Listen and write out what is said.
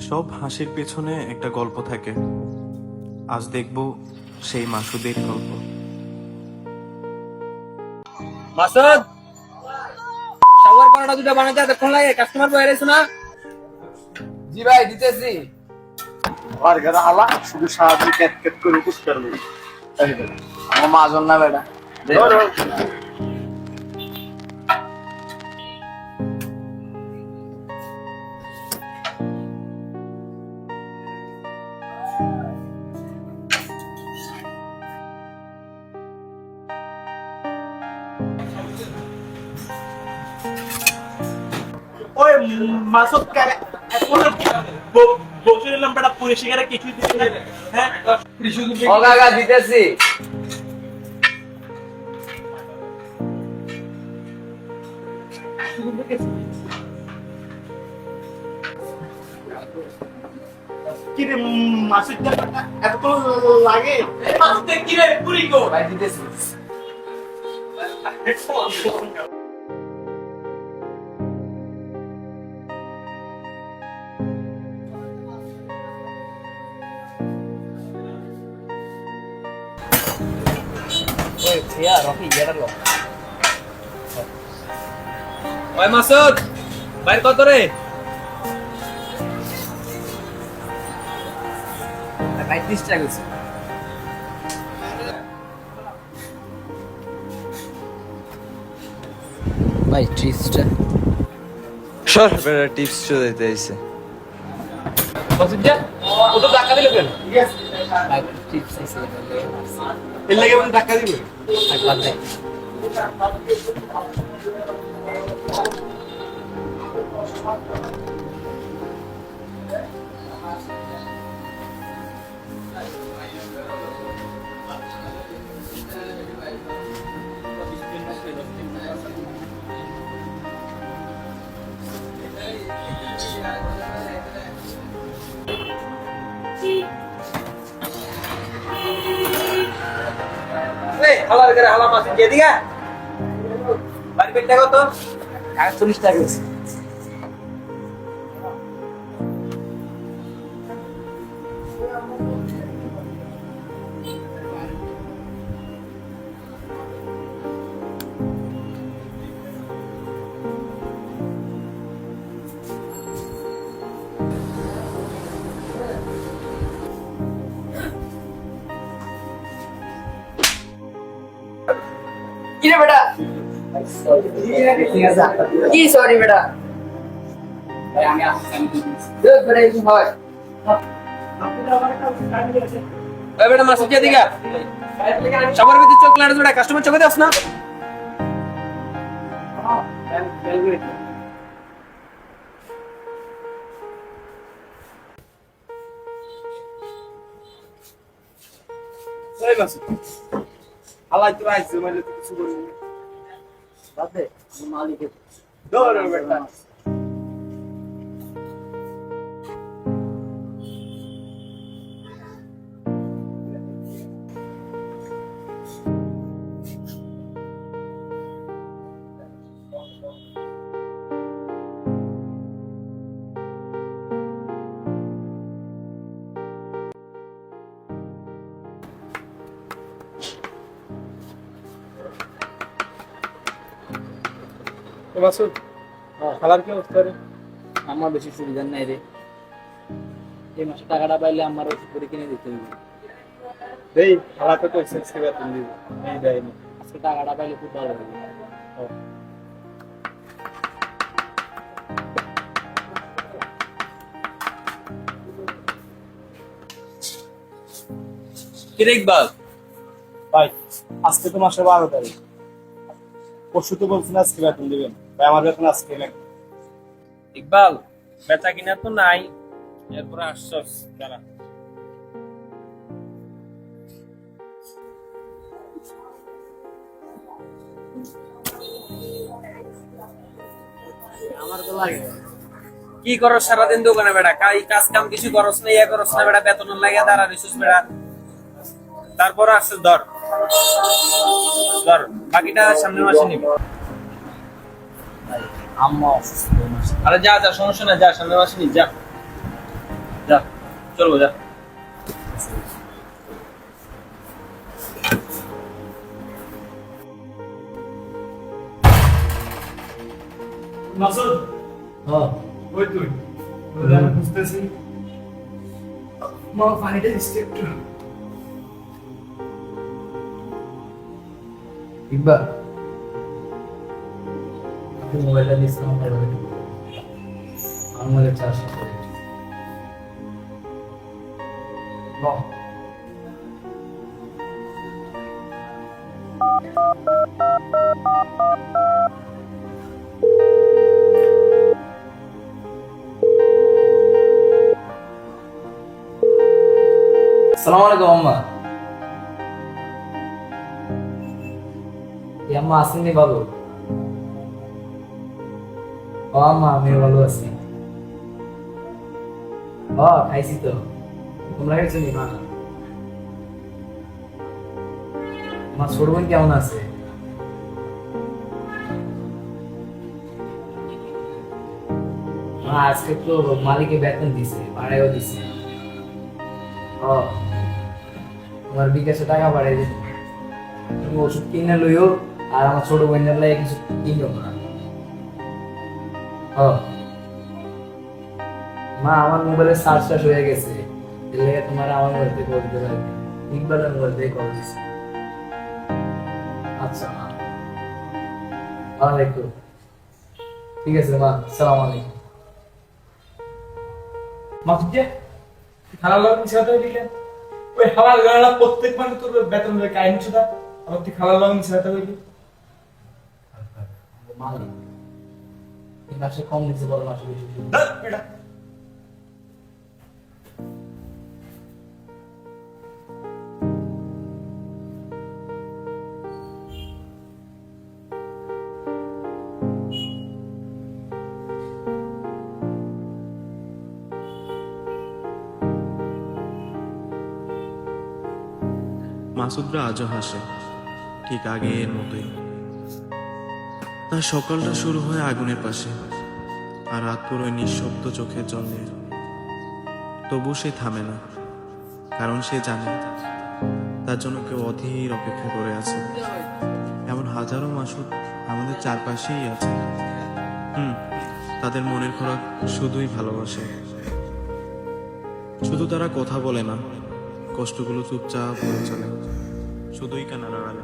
সব হাসির পেছনে একটা গল্প থাকে। আজ দেখব সেই মাসুদের গল্প। মাসুদ! দুটো বানাতে এতক্ষণ লাগে কাস্টমার বয়ে রয়েছে না? জি ভাই দিতেছি। আর গাদা হালা শুধু সারাদিন ক্যাট ক্যাট করে আমার মাজন না বেটা। মাসুদ কারে এখন বসে নিলাম বেটা পুলিশ এখানে কিছুই দিচ্ছে হ্যাঁ ও কাকা দিতেছি কি রে মাসুদ এত লাগে মাসুদ কি রে পুরি গো ভাই দিতেছি ভैया রকি গেট লো ওই মাসুদ বাইর কত রে ভাই 30 টাকা গেছে ভাই 30 সর বেটা টিপস চলে দিতে মাসুদ যা ও তো টাকা দিলে কেন? এর লাগে মানে টাকা দিবে? বাদ দে। হালার করে হালা মাসুদ দিয়ে দিগা। বাড়ি পেটটা দেখো তো একচল্লিশ টাকা গেছে কি রে বেটা? কি সরি বেটা? বেটা, এই হয়। ওই বেটা মাসুদ কে দিগা? সবার ভিতরে চোখ লাড়ে বেটা কাস্টমার হালাই তো আইছে মানে কিছু বলবি। বাদ দে মালিকের ধর বেটা তো খালার কি অবস্থা রে? আমার বেশি সুবিধা নাই রে। এই মাসে টাকাটা পাইলে আমার ওষুধ করে কিনে দিতে হবে। এই খালা তো কইছে আজকে বেতন দিবে। এই দেয়নি আজকে টাকাটা পাইলে খুব ভালো হবে। কিরে ইকবাল? ভাই আজকে তো মাসে বারো তারিখ। পরশু তো বলছেন আজকে বেতন দিবেন। ভাই আমার বেতন আজকে নাকি ইকবাল বেচা কিনা তো নাই। এরপরে আসছস দাঁড়া। আমার তো লাগে। কি করস সারাদিন দোকানে বেটা কাই কাজ কাম কিছু করস না ইয়া করস না বেড়া বেতন লাগে দাঁড়া রিসুস বেড়া। তারপর আসছে ধর। ধর বাকিটা সামনের মাসে নিবি। আম্মা অসুস্থ আরে যা যা সমস্যা না যা সামনের মাসে নি যা। যা চলবো যা মাসুদ? হ্যাঁ। ওই তুই। আমি বুঝতেছি মা পানিটা দিচ্ছে একটু। ইকবাল। আপনি মোবাইলটা দিচ্ছেন আমার মোবাইলে আমার মোবাইলের চার্জ শেষ হয়ে গেছে বাহ সালাম আলাইকুম আম্মা এই আম্মা আসেননি ভালো ও আম্মা আমি ভালো আছি। ও খাইছি তো। তোমরা খাইছো নি? মা। আমার ছোট বোন কেমন আছে? মা, আজকে তো মালিকে বেতন দিছে ভাড়াও দিছে। ও তোমার বিকাশে টাকা পাঠাই দিন তুমি ওষুধ কিনে লইও, আর আমার ছোট বোনের লাগে কিছু কিনো না মা, আমার মোবাইলে চার্জ শেষ হয়ে গেছে। তোমার আমার মোবাইল থেকে কল দিতে কল আচ্ছা মা। ঠিক আছে, মা। সালাম আলাইকুম। দিলে ওই হালাল গাড়া প্রত্যেক মানে তোর বেতন কাহিনী ছিল আবার তুই খালার লাগা মিশা তো হইলি মাসে কম দিচ্ছে বড় মাসে বেশি। মাসুদরা আজও হাসে ঠিক আগের মতোই তার সকালটা শুরু হয় আগুনের পাশে, আর রাত পুরো নিঃশব্দ চোখের জল। নিয়ে তবু সে থামে না, কারণ সে জানে তার জন্য কেউ অধীর অপেক্ষা করে আছে। এমন হাজারো মাসুদ আমাদের চারপাশেই আছে। হুম, তাদের মনের খোরাক শুধুই ভালোবাসে। শুধু তারা কথা বলে না, কষ্টগুলো চুপচাপ হয়ে চলে, শুধুই লড়ালে